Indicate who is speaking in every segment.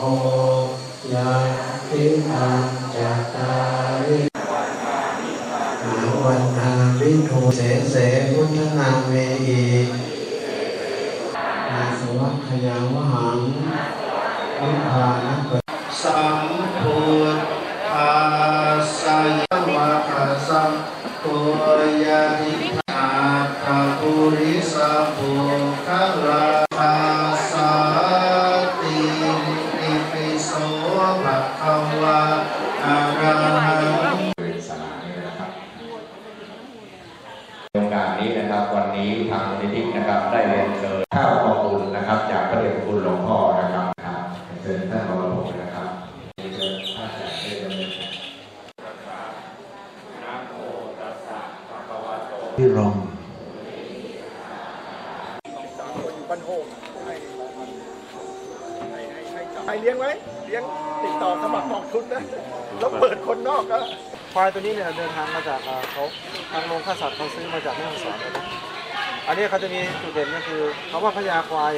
Speaker 1: โยะติอันจัตตาริอาวันทาวิทูเสเสพุทธนาเมอีอาสวัคยาวหังนิพพานะเปิสัมพุทธาสยวะคะสัมปุญญานิ อะระหัง
Speaker 2: บริษัทนี้นะครับโครงการนี้นะครับวันนี้ทางมูลนิธินะครับได้เรียนเชิญข้าวกองทุนนะครับ จากพระเดชพระคุณหลวงพ่อนะครับครับเชิญท่านรองระบบนะครับเชิญท่านอาจารย์ได้ดำเนิน
Speaker 1: พิรม
Speaker 3: บ้ เลี้ยงไว้เลี้ยงติดต่อสมัครกองทุนนะแล้วเปิดคนนอกก็
Speaker 4: ควายตัวนี้เนี่ยเดินทางมาจากอ่าเขาทางโรงฆ่าสัตว์เขาซื้อมาจากแม่ฮ่องสอนนะอันนี้เขาจะมีจุดเด่นก็คือคำว่าพญาควาย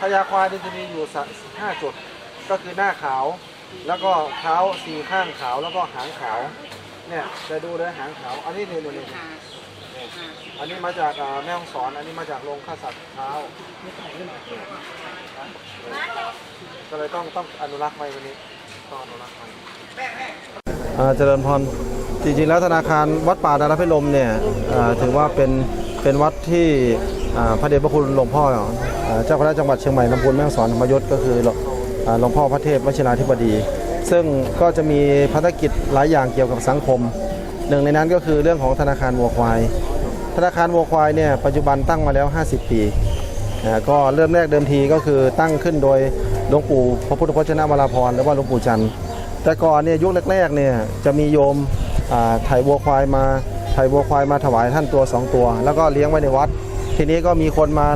Speaker 4: พญาควายเนี่ยจะมีอยู่สะห้าจุด ก็คือหน้าขาว แล้วก็เท้าสี่ข้างขาวแล้วก็หางขาวเนี่ยจะดูเลยหางขาว อันนี้เนี่ยเนี่ยเนี่ยอันนี้มาจากอ่าแม่ฮ่องสอน อันนี้มาจากโรงฆ่าสัตว์เท้า ก็เลยต้องต้องอนุรักษ์ไว้วันนี้ต้องอนุรักษ์ไว้อาเจริญพรจริงๆแล้วธนาคารวัดป่าดารพิลมเนี่ยถือว่าเป็นเป็นวัดที่พระเดชพระคุณหลวงพ่อเจ้าคณะจังหวัดเชียงใหม่ลำพูนแม่ฮ่องสอนธรรมยศก็คือหลวงอ่าหลวงพ่อพระเทพวชิราธิบดี ซึ่งก็จะมีภารกิจหลายอย่างเกี่ยวกับสังคม หนึ่งในนั้นก็คือเรื่องของธนาคารวัวควาย ธนาคารวัวควายเนี่ยปัจจุบันตั้งมาแล้ว 50 ปี อ่าก็เริ่มแรกเดิมทีก็คือตั้งขึ้นโดยหลวงปู่พระพุทธพจนวราพรหรือว่าหลวงปู่จันทร์แต่ก่อนเนี่ยยุคแรกๆเนี่ยจะมีโยมถ่ายวัวควายมาถ่ายวัวควายมาถวายท่านตัวสองตัว แล้วก็เลี้ยงไว้ในวัด ทีนี้ก็มีคนมา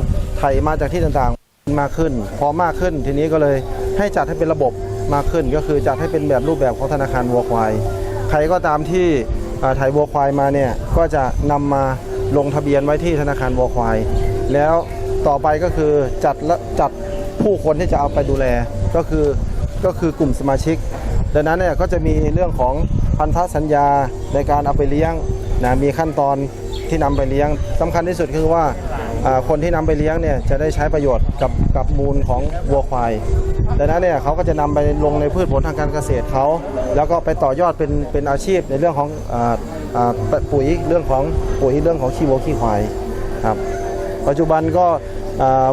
Speaker 4: ถ่ายมาจากที่ต่างๆมากขึ้น พอมากขึ้น ทีนี้ก็เลยให้จัดให้เป็นระบบมากขึ้น ก็คือจัดให้เป็นแบบรูปแบบของธนาคารวัวควาย ใครก็ตามที่ถ่ายวัวควายมาเนี่ยก็จะนำมาลงทะเบียนไว้ที่ธนาคารวัวควาย แล้ว ต่อไปก็คือจัดละจัดผู้คนที่จะเอาไปดูแลก็คือก็คือกลุ่มสมาชิก ดังนั้นเนี่ยก็จะมีเรื่องของพันธสัญญาในการเอาไปเลี้ยงนะมีขั้นตอนที่นำไปเลี้ยงสำคัญที่สุดคือว่าคนที่นำไปเลี้ยงเนี่ยจะได้ใช้ประโยชน์กับกับมูลของวัวควายดังนั้นเนี่ยเขาก็จะนำไปลงในพืชผลทางการเกษตรเขาแล้วก็ไปต่อยอดเป็นเป็นอาชีพในเรื่องของอ่าอ่าปุ๋ยเรื่องของปุ๋ยเรื่องของขี้วัวขี้ควายครับปัจจุบันก็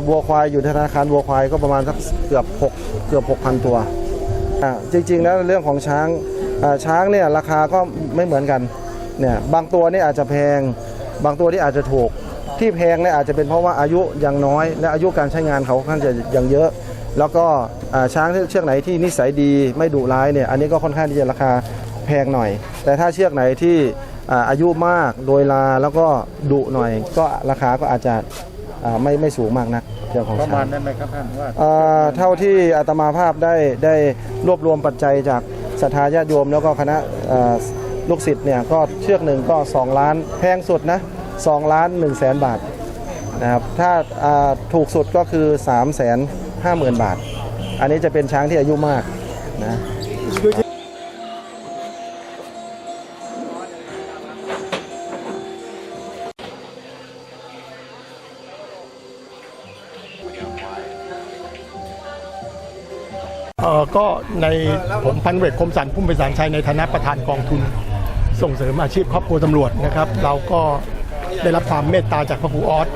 Speaker 4: วัวควายอยู่ในธนาคารวัวควายก็ประมาณสักเกือบ6เกือบ6,000 ตัว จริงๆแล้วเรื่องของช้างช้างเนี่ยราคาก็ไม่เหมือนกันเนี่ยบางตัวนี่อาจจะแพง บางตัวที่อาจจะถูกที่แพงเนี่ยอาจจะเป็นเพราะว่าอายุยังน้อย และอายุการใช้งานเขาค่อนข้างจะยังเยอะ แล้วก็ช้างเชือกไหนที่นิสัยดีไม่ดุร้ายเนี่ยอันนี้ก็ค่อนข้างที่จะราคาแพงหน่อย แต่ถ้าเชือกไหนที่อายุมากโดยลาแล้วก็ดุหน่อย ก็ราคาก็อาจจะ อ่าไม่ไม่สูงมากนักเรื่องของ
Speaker 3: ประ
Speaker 4: ช้าง
Speaker 3: มาณได้ไหมครับท่านว่า
Speaker 4: เอ่อเท่าที่อาตมาภาพได้ได้รวบรวมปัจจัยจากศรัทธาญาติโยมแล้วก็คณะเอ่อลูกศิษย์เนี่ยก็เชือกหนึ่งก็ 2 ล้านแพงสุดนะ2ล้าน1แสนบาทนะครับถ้าอ่าถูกสุดก็คือ3แสน5หมื่นบาท อันนี้จะเป็นช้างที่อายุมากนะ
Speaker 3: เอ ก็ในผมพันเวกคมสันพุ่มไปสารชัยในฐานะประธานกองทุน ส่งเสริมอาชีพครอบครัวตำรวจนะครับ เราก็ได้รับความเมตตาจากพระครูออส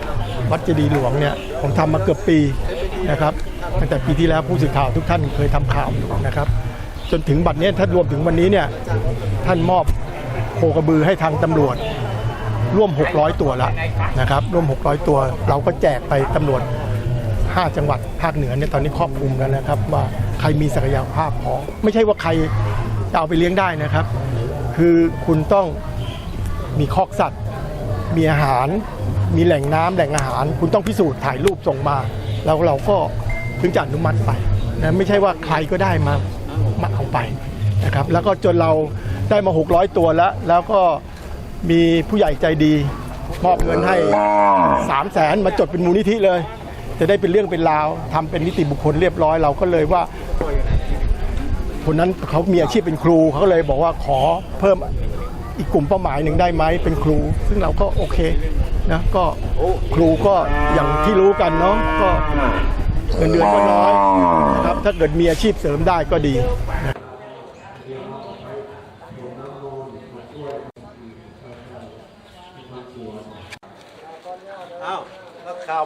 Speaker 3: วัดเจดีย์หลวงเนี่ยผมทำมาเกือบปีนะครับตั้งแต่ปีที่แล้วผู้สื่อข่าวทุกท่านเคยทำข่าวอยู่นะครับจนถึงบัดเนี้ยถ้ารวมถึงวันนี้เนี่ยท่านมอบโคกระบือให้ทางตำรวจร่วม 600 ตัวแล้วนะครับร่วม 600 ตัว เราก็แจกไปตำรวจ 5 จังหวัดภาคเหนือเนี่ยตอนนี้ครอบคลุมแล้วนะครับว่า ใครมีศักยภาพพอไม่ใช่ว่าใครจะเอาไปเลี้ยงได้นะครับ คือคุณต้องมีคอกสัตว์ มีอาหาร มีแหล่งน้ำแหล่งอาหาร คุณต้องพิสูจน์ถ่ายรูปส่งมาแล้วเราก็ถึงจะอนุมัติไปนะไม่ใช่ว่าใครก็ได้มามาเอาไปนะครับ แล้วก็จนเราได้มา 600 ตัวแล้ว แล้วก็มีผู้ใหญ่ใจดีมอบเงินให้ 3 0 0แสนมาจดเป็นมูลนิธิเลย จะได้เป็นเรื่องเป็นราวทำเป็นนิติบุคคลเรียบร้อยเราก็เลยว่า คนนั้นเขามีอาชีพเป็นครูเขาก็เลยบอกว่าขอเพิ่มอีกกลุ่มเป้าหมายหนึ่งได้ไหมเป็นครู ซึ่งเราก็โอเคนะก็ครูก็อย่างที่รู้กันเนาะก็เงินเดือนก็น้อยนะครับถ้าเกิดมีอาชีพเสริมได้ก็ดี
Speaker 5: อ้าว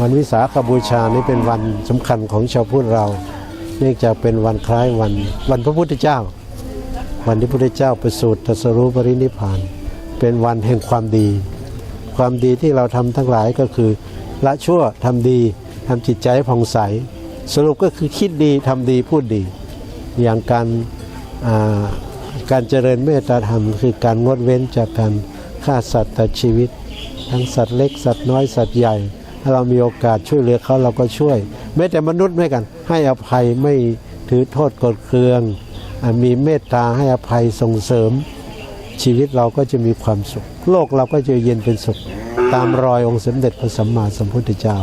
Speaker 5: วั
Speaker 2: นวิ
Speaker 6: สาขบูชานี้เป็นวันสำคัญของชาวพุทธเรา เนื่องจากเป็นวันคล้ายวัน วันพระพุทธเจ้า วันที่พระพุทธเจ้าประสูติตรัสรู้ปรินิพาน เป็นวันแห่งความดี ความดีที่เราทำทั้งหลายก็คือละชั่วทำดีทำจิตใจใผ่องใส สรุปก็คือคิดดีทำดีพูดดี อย่างการการเจริญเมตตาธรรม คือการงดเว้นจากการฆ่าสัตว์ตัดชีวิต ทั้งสัตว์เล็กสัตว์น้อยสัตว์ใหญ่ ถ้าเรามีโอกาสช่วยเหลือเขาเราก็ช่วย แม้แต่มนุษย์ไม่กัน ให้อภัยไม่ถือโทษกดเคือง มีเมตตาให้อภัยส่งเสริม ชีวิตเราก็จะมีความสุข โลกเราก็จะเย็นเป็นสุข ตามรอยองค์สมเด็จพระสัมมาสัมพุทธเจ้า